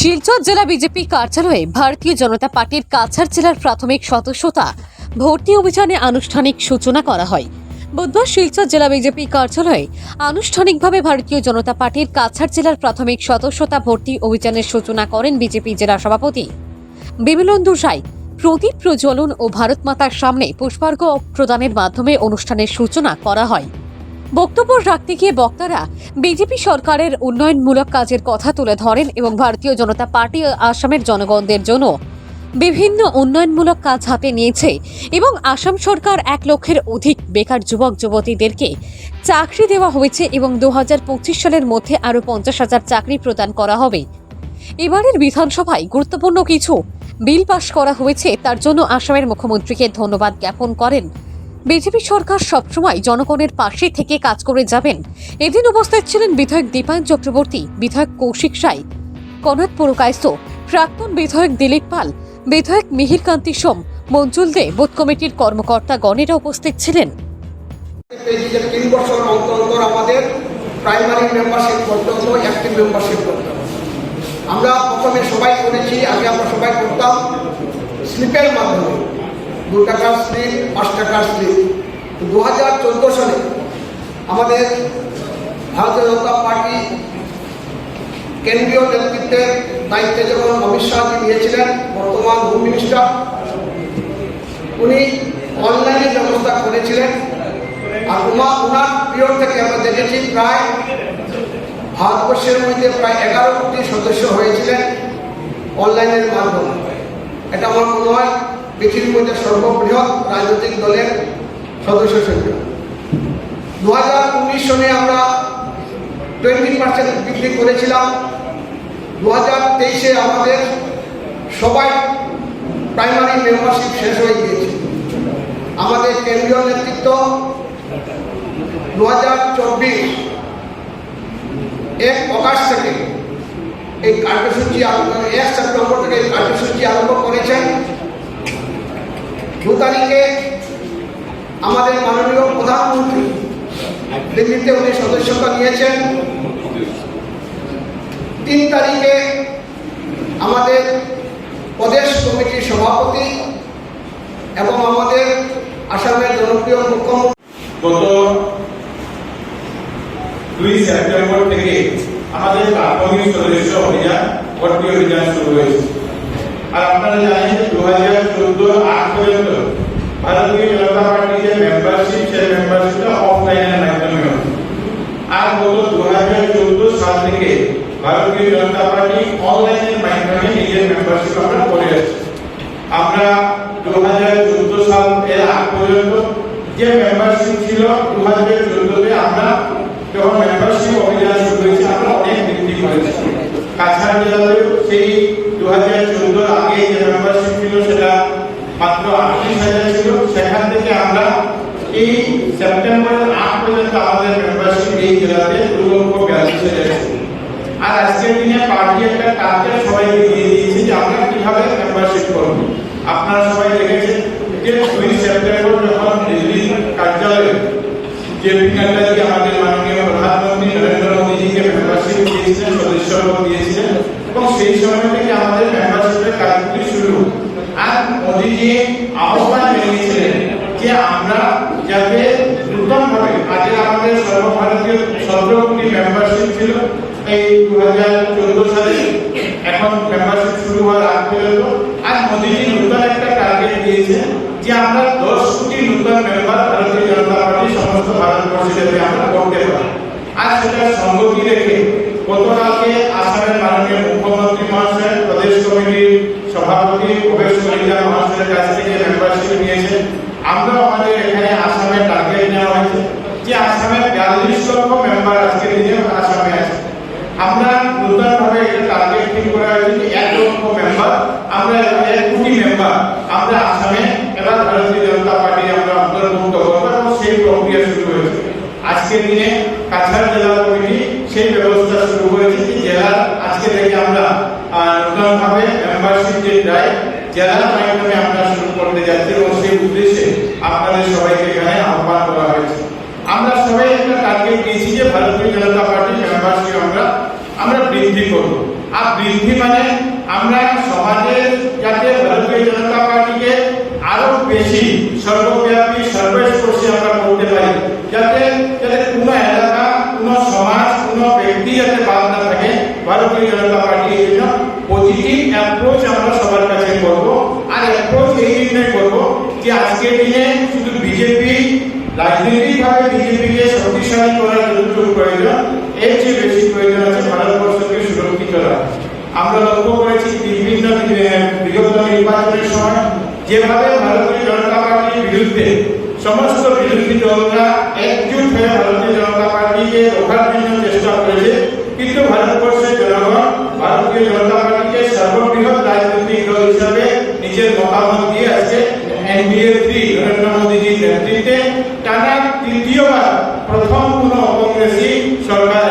শিলচর জেলা বিজেপি কার্যালয়ে ভারতীয় জনতা পার্টির কাছাড় জেলার প্রাথমিক সদস্যতা ভর্তি অভিযানে আনুষ্ঠানিক সূচনা করা হয়। বুধবার শিলচর জেলা বিজেপি কার্যালয়ে আনুষ্ঠানিকভাবে ভারতীয় জনতা পার্টির কাছাড় জেলার প্রাথমিক সদস্যতা ভর্তি অভিযানের সূচনা করেন বিজেপি জেলা সভাপতি বিমলেন্দু রায় প্রদীপ প্রজ্বলন ও ভারত মাতার সামনে পুষ্পার্ঘ্য প্রদানের মাধ্যমে অনুষ্ঠানের সূচনা করা হয়। বক্তব্য রাখতে গিয়ে বক্তারা বিজেপি সরকারের উন্নয়নমূলক কাজের কথা তুলে ধরেন এবং ভারতীয় জনতা পার্টি আসামের জনগণদের জন্য বিভিন্ন উন্নয়নমূলক কাজ হাতে নিয়েছে এবং আসাম সরকার এক লক্ষের অধিক বেকার যুবক, যুবতীদেরকে চাকরি দেওয়া হয়েছে এবং দু হাজার পঁচিশ সালের মধ্যে আরও পঞ্চাশ হাজার চাকরি প্রদান করা হবে। এবারের বিধানসভায় গুরুত্বপূর্ণ কিছু বিল পাশ করা হয়েছে, তার জন্য আসামের মুখ্যমন্ত্রীকে ধন্যবাদ জ্ঞাপন করেন। বিজেপি সরকার সবসময় জনগণের পাশে থেকে কাজ করে যাবেন। এদিন উপস্থিত ছিলেন বিধায়ক দীপায়ন চক্রবর্তী, বিধায়ক কৌশিক রায় কনাথ পুরকায়স্থ, প্রাক্তন বিধায়ক দিলীপ পাল, বিধায়ক মিহির কান্তি সোম, মঞ্জুল দে বুথ কমিটির কর্মকর্তা গণেরা উপস্থিত ছিলেন। আমাদের প্রাইমারি মেম্বারশিপ করতে অ্যাক্টিভ মেম্বারশিপ করতে আমরা প্রথমে সবাই করেছি আগে আমরা সবাই করতাম, স্লিপের মাধ্যমে। দু টাকার স্লিপ পাঁচ টাকার স্লিপ দু হাজার চোদ্দ সালে আমাদের ভারতীয় জনতা পার্টি কেন্দ্রীয় নেতৃত্বের দায়িত্বে যখন অমিত শাহজি নিয়েছিলেন, বর্তমান হোম মিনিস্টার, উনি অনলাইনে ব্যবস্থা করেছিলেন। আর উমা, উনার পিরিয়ড থেকে আমরা দেখেছি প্রায় ভারতবর্ষের মধ্যে প্রায় এগারো কোটি সদস্য হয়েছিলেন অনলাইনের মাধ্যমে। এটা আমার মনে হয় পৃথিবীর মধ্যে সর্ববৃহৎ রাজনৈতিক দলের সদস্য সংখ্যা। দু হাজার উনিশ সনে আমরা টোয়েন্টি পার্সেন্ট বৃদ্ধি করেছিলাম। দু হাজার তেইশে আমাদের সবাই প্রাইমারি মেম্বারশিপ শেষ হয়ে গিয়েছে। আমাদের কেন্দ্রীয় নেতৃত্ব দু হাজার চব্বিশ এক অগাস্ট থেকে এই কার্যসূচি এক সেপ্টেম্বর থেকে এই কার্যসূচি আরম্ভ করেছেন। দু তারিখে আমাদের মাননীয় প্রধানমন্ত্রী দিল্লিতে উনি সদস্যতা নিয়েছেন। তিন তারিখে আমাদের প্রদেশ কমিটির সভাপতি এবং আমাদের আসামের জনপ্রিয় মুখ্যমন্ত্রী গত দুই সেপ্টেম্বর থেকে আমাদের প্রাথমিক সদস্য অভিযান ভর্তি অভিযান শুরু হয়েছে। আর আপনারা জানেন দু হাজার চোদ্দ, আট পর্যন্ত ভারতীয় জনতা পার্টির যে মেম্বারশিপ সেই মেম্বারশিপটা অফলাইনের মাধ্যমে আর গত দু হাজার চোদ্দ সাল থেকে ভারতীয় জনতা পার্টি অনলাইনের মাধ্যমে নিজের মেম্বারশিপ আমরা করে আসছি। আমরা দু হাজার চোদ্দ সাল এর আগ পর্যন্ত যে মেম্বারশিপ ছিল দু হাজার চোদ্দতে আমরা যখন মেম্বারশিপ অভিযান শুরু হয়েছে, আমরা অনেক বৃদ্ধি করেছি। কাছাড় জেলাতেও সেই দু হাজার চোদ্দোর আগে যে মেম্বারশিপ ছিল সেটা মাত্র আটত্রিশ হাজার ছিল সেখান থেকে আমরা এই সেপ্টেম্বরের আট পর্যন্ত আমাদের মেম্বারশিপ এই জেলাতে দু বিয়াল্লিশ হাজার ছিল। আর আজকের দিনে পার্টি একটা টার্গেট সবাইকে দিয়ে দিয়েছে যে আমরা কীভাবে মেম্বারশিপ করব আপনারা সবাই দেখেছেন যে দুই সেপ্টেম্বর যখন দিল্লি কার্যালয়ে যে নাড্ডাজি আমাদের মাননীয় প্রধানমন্ত্রী নরেন্দ্র মোদীজিকে মেম্বারশিপ দিয়েছিলেন, সদস্যপদ দিয়েছিলেন এবং সেই সময় থেকে আমাদের মেম্বারশিপের কাজগুলি শুরু আর মোদীজি আহ্বান জানিয়েছিলেন যে আমরা যাতে নতুন ভাবে, আজকে আমাদের সর্বভারতীয় সতেরো কোটি মেম্বারশিপ ছিল, এই দু হাজার চোদ্দ সালে। এখন মেম্বারশিপ শুরু হওয়ার আগ পর্যন্ত। আর মোদীজি নতুন একটা টার্গেট দিয়েছে যে আমরা দশ কোটি নতুন মেম্বার ভারতীয় জনতা পার্টি সমস্ত ভারতবর্ষে যাতে আমরা করতে পারি। আর সেটা সঙ্গতি রেখে গতকালকে আসামের মাননীয় মুখ্যমন্ত্রী মহাশয়, প্রদেশ কমিটির সভাপতি, প্রবেশ কলিতা মহাশয়ের কাছ থেকে মেম্বারশিপ নিয়েছে আমরা আমাদের এখানে আসামে টার্গেট নেওয়া হয়েছে। যে আসামে বিয়াল্লিশ লক্ষ মেম্বার আজকে দিনে আসামে আছে। আমরা নতুন ভাবে এটা টার্গেট ঠিক করা হয়েছে এক লক্ষ মেম্বার আমরা এক কোটি মেম্বার আমরা আসামে এবার ভারতীয় জনতা পার্টি আমরা অন্তর্ভুক্ত করব এবং সেই প্রক্রিয়া শুরু হয়েছে। আজকের দিনে কাছাড় জেলা কমিটি সেই ব্যবস্থা শুরু করেছে যে জেলার আজকে থেকে আমরা নতুন ভাবে মেম্বারশিপ যে ড্রাইভ জেলার মাধ্যমে আমরা যাচ্ছি এবং সেই উদ্দেশ্যে আপনাদের সবাইকে এখানে আহ্বান করা হয়েছে। আমরা সবাই একটা টার্গেট দিয়েছি যে ভারতীয় জনতা পার্টির মেম্বারশিপ আমরা আমরা বৃদ্ধি করব। আর বৃদ্ধি মানে আমরা সমাজের যাতে ভারতীয় জনতা পার্টিকে আরও বেশি সর্বব্যাপী সর্বস্পর্শী আমরা করতে পারি, যাতে যাতে কোনো এলাকা, কোনো সমাজ, কোনো ব্যক্তি যাতে বাদ না থাকে ভারতীয় জনতা পার্টি এই জন্য। পজিটিভ অ্যাপ্রোচ আমরা যে আজকের দিনে শুধু বিজেপি রাজনৈতিকভাবে বিজেপিকে শক্তিশালী করার যতটুকু প্রয়োজন, এর চেয়ে বেশি প্রয়োজন আছে ভারতবর্ষকে সুরক্ষিত রাখা। আমরা লক্ষ্য করেছি বিভিন্ন বিগত নির্বাচনের সময় যেভাবে ভারতীয় জনতা পার্টির বিরুদ্ধে সমস্ত বিরোধী দলরা একজুট হয়ে ভারতীয় জনতা পার্টিকে নেতৃত্বে টানা তৃতীয়বার প্রথম কোন কংগ্রেসী সরকার